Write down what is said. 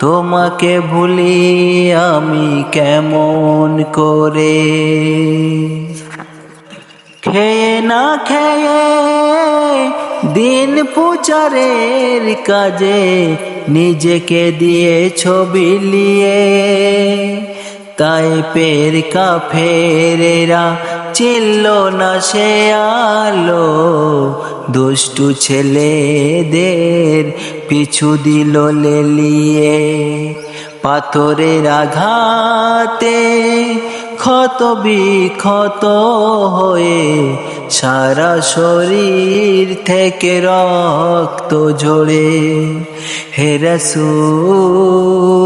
তোমাকে ভুলি আমি কেমন করে? খেয়ে না খেয়ে দিন প্রচারের কাজে নিজেকে দিয়ে ছবি লিয়ে তাই পের কাফেরেরা চিল্ল না সে আলো। দুষ্টু ছেলেদের পিছু দিল লেলিয়ে। পাথরের আঘাতে ক্ষত বিক্ষত হয়ে সারা শরীর থেকে রক্ত ঝরে। হে রসুল